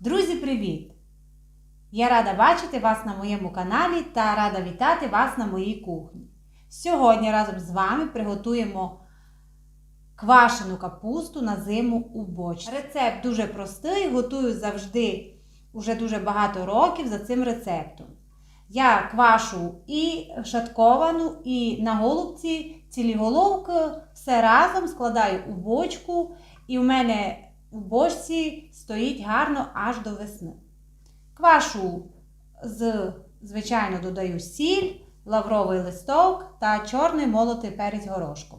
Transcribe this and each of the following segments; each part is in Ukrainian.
Друзі, привіт! Я рада бачити вас на моєму каналі та рада вітати вас на моїй кухні. Сьогодні разом з вами приготуємо квашену капусту на зиму у бочці. Рецепт дуже простий, готую завжди уже дуже багато років за цим рецептом. Я квашу і шатковану, і на голубці цілі головки, все разом складаю у бочку, і в мене в бочці стоїть гарно аж до весни. Квашу з, звичайно, додаю сіль, лавровий листок та чорний молотий перець горошком.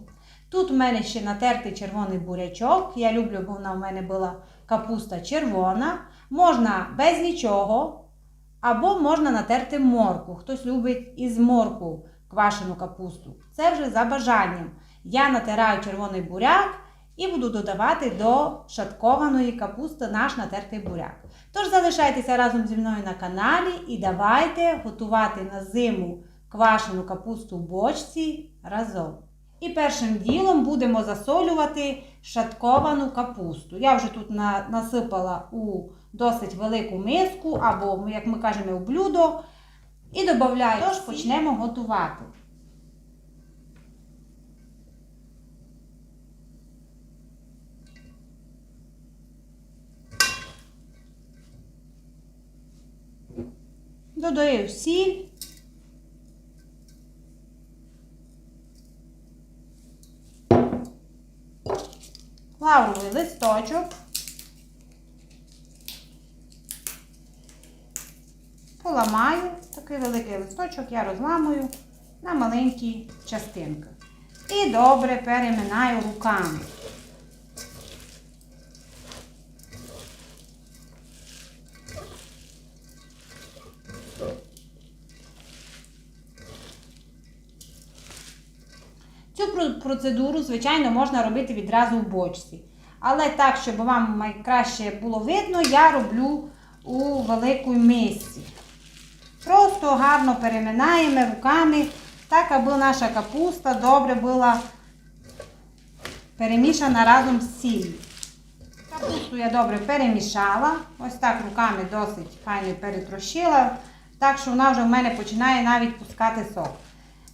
Тут у мене ще натертий червоний бурячок. Я люблю, бо вона в мене була капуста червона. Можна без нічого, або можна натерти морку. Хтось любить із морку квашену капусту. Це вже за бажанням. Я натираю червоний буряк і буду додавати до шаткованої капусти наш натертий буряк. Тож залишайтеся разом зі мною на каналі і давайте готувати на зиму квашену капусту в бочці разом. І першим ділом будемо засолювати шатковану капусту. Я вже тут на, насипала у досить велику миску, або, як ми кажемо, у блюдо. І додаю, тож почнемо готувати. Додаю сіль. Лавровий листочок. Поламаю такий великий листочок, я розламую на маленькі частинки. І добре переминаю руками. Цю процедуру, звичайно, можна робити відразу в бочці. Але так, щоб вам найкраще було видно, я роблю у великій мисці. Просто гарно переминаємо руками, так, аби наша капуста добре була перемішана разом з сіллю. Капусту я добре перемішала. Ось так руками досить файно перетрощила, так що вона вже в мене починає навіть пускати сок.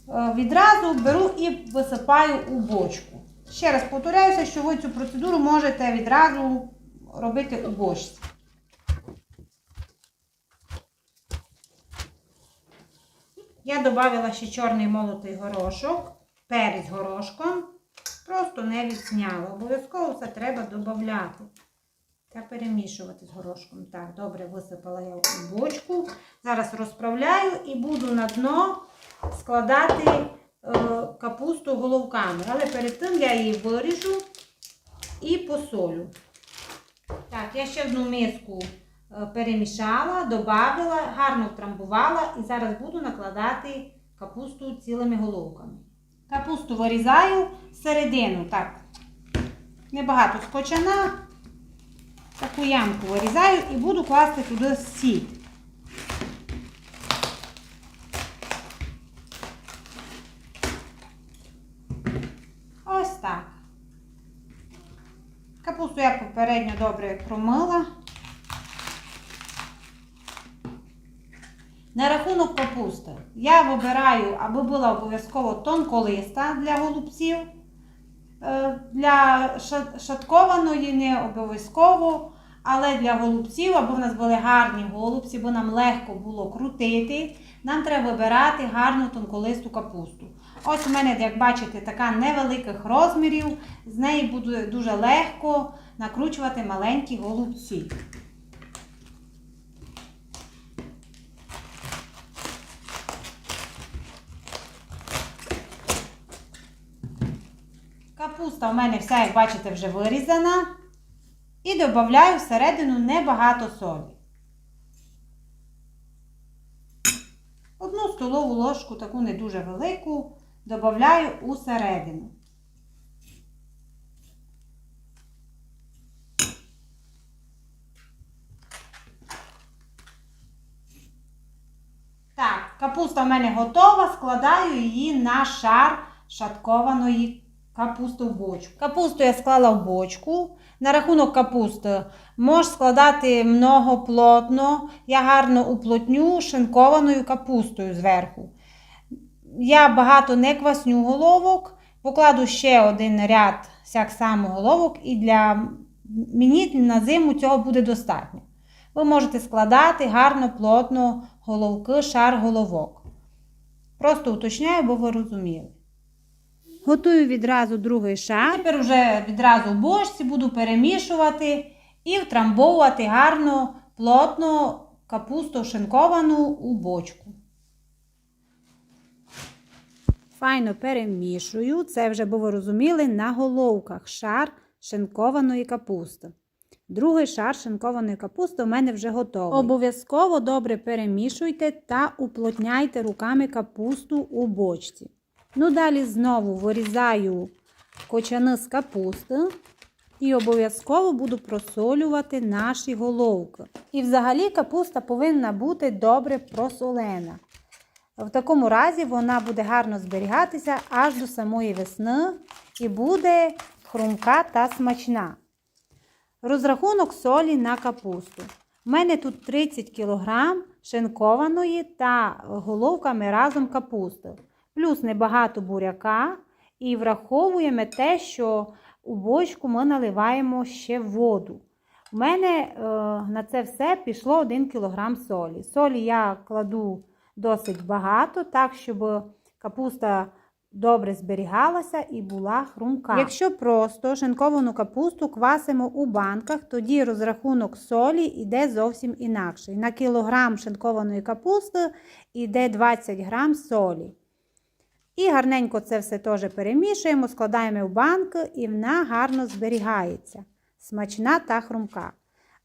Відразу беру і висипаю у бочку. Ще раз повторяюся, що ви цю процедуру можете відразу робити у бочці. Я додала ще чорний молотий горошок, перець горошком. Просто не відсняла. Обов'язково це треба додати. Та перемішувати з горошком. Так, добре висипала я у бочку. Зараз розправляю і буду на дно складати е, капусту головками. Але перед тим я її виріжу і посолю. Так, я ще одну миску е, перемішала, додала, гарно втрамбувала і зараз буду накладати капусту цілими головками. Капусту вирізаю середину, так, небагато скочана. Таку ямку вирізаю і буду класти туди сіль. Ось так. Я добре промила. На рахунок капусти я вибираю, аби була обов'язково тонколиста для голубців. Для шаткованої не обов'язково, але для голубців, аби в нас були гарні голубці, бо нам легко було крутити, нам треба вибирати гарну тонколисту капусту. Ось у мене, як бачите, така невеликих розмірів, з неї буде дуже легко накручувати маленькі голубці. Капуста у мене вся, як бачите, вже вирізана. І додаю всередину небагато солі. Одну столову ложку, таку не дуже велику, додаю у середину. Так, капуста в мене готова, складаю її на шар шаткованої капусту в бочку. Капусту я склала в бочку. На рахунок капусти можеш складати много плотно. Я гарно уплотню шинкованою капустою зверху. Я багато не квасню головок, покладу ще один ряд сяк само головок, і для мені на зиму цього буде достатньо. Ви можете складати гарно, плотно головки, шар головок. Просто уточняю, бо ви розуміли. Готую відразу другий шар. Тепер вже відразу в бочці буду перемішувати і втрамбовувати гарно, плотно капусту шинковану у бочку. Файно перемішую. Це вже, бо ви розуміли, на головках шар шинкованої капусти. Другий шар шинкованої капусти у мене вже готовий. Обов'язково добре перемішуйте та уплотняйте руками капусту у бочці. Ну, далі знову вирізаю кочани з капусти і обов'язково буду просолювати наші головки. І взагалі капуста повинна бути добре просолена. В такому разі вона буде гарно зберігатися аж до самої весни і буде хрумка та смачна. Розрахунок солі на капусту. У мене тут 30 кг шинкованої та головками разом капусти. Плюс небагато буряка. І враховуємо те, що у бочку ми наливаємо ще воду. У мене е, на це все пішло 1 кг солі. Солі я кладу досить багато, так, щоб капуста добре зберігалася і була хрумка. Якщо просто шинковану капусту квасимо у банках, тоді розрахунок солі йде зовсім інакший. На кілограм шинкованої капусти йде 20 грам солі. І гарненько це все теж перемішуємо, складаємо в банки і вона гарно зберігається. Смачна та хрумка.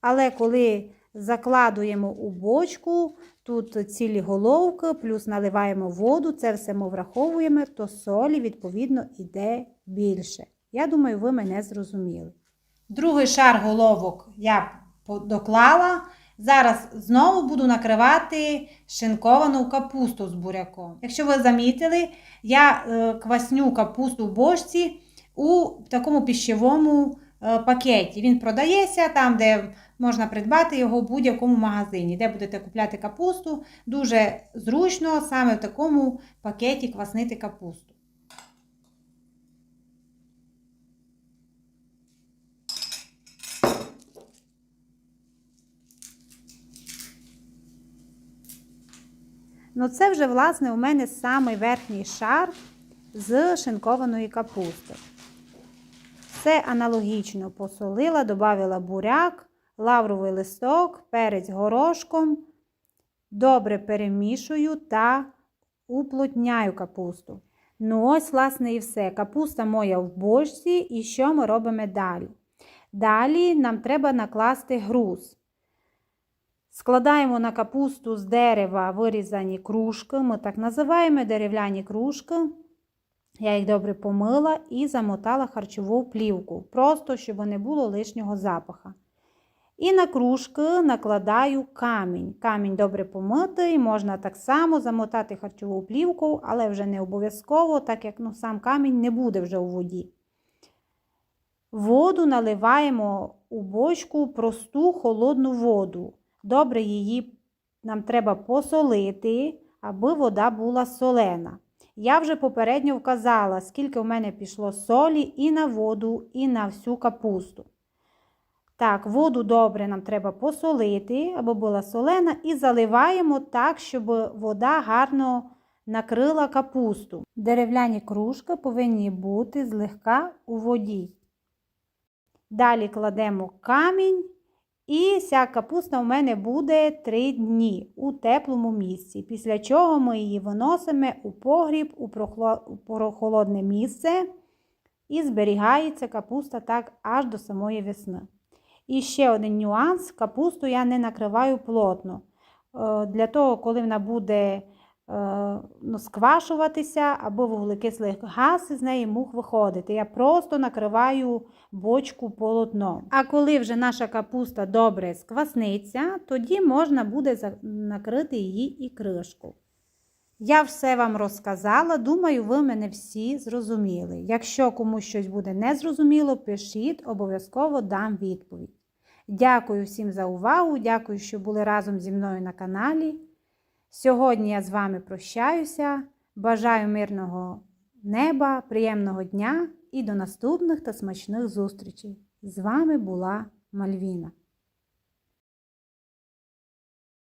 Але коли закладуємо у бочку, тут цілі головки, плюс наливаємо воду, це все ми враховуємо, то солі, відповідно, йде більше. Я думаю, ви мене зрозуміли. Другий шар головок я доклала. Зараз знову буду накривати шинковану капусту з буряком. Якщо ви замітили, я е, квасню капусту в бочці у такому піщовому е, пакеті. Він продається там, де можна придбати його в будь-якому магазині, де будете купляти капусту. Дуже зручно саме в такому пакеті кваснити капусту. Ну, це вже, власне, у мене самий верхній шар з шинкованої капусти. Все аналогічно посолила, додала буряк, лавровий листок, перець горошком. Добре перемішую та уплотняю капусту. Ну, ось, власне, і все. Капуста моя в бочці, і що ми робимо далі? Далі нам треба накласти груз. Складаємо на капусту з дерева вирізані кружки. Ми так називаємо дерев'яні кружки. Я їх добре помила і замотала харчову плівку, просто щоб не було лишнього запаха. І на кружки накладаю камінь. Камінь добре помитий, можна так само замотати харчову плівку, але вже не обов'язково, так як ну, сам камінь не буде вже у воді. Воду наливаємо у бочку просту холодну воду. Добре її нам треба посолити, аби вода була солена. Я вже попередньо вказала, скільки в мене пішло солі і на воду, і на всю капусту. Так, воду добре нам треба посолити, аби була солена, і заливаємо так, щоб вода гарно накрила капусту. Дерев'яні кружки повинні бути злегка у воді. Далі кладемо камінь. І ця капуста у мене буде 3 дні у теплому місці. Після чого ми її виносимо у погріб, у прохолодне місце. І зберігається капуста так аж до самої весни. І ще один нюанс: капусту я не накриваю плотно. Е, для того, коли вона буде ну, сквашуватися, або вуглекислий газ з неї мух виходити. Я просто накриваю бочку полотном. А коли вже наша капуста добре сквасниться, тоді можна буде накрити її і кришку. Я все вам розказала, думаю, ви мене всі зрозуміли. Якщо комусь щось буде незрозуміло, пишіть, обов'язково дам відповідь. Дякую всім за увагу, дякую, що були разом зі мною на каналі. Сьогодні я з вами прощаюся. Бажаю мирного неба, приємного дня і до наступних та смачних зустрічей. З вами була Мальвіна.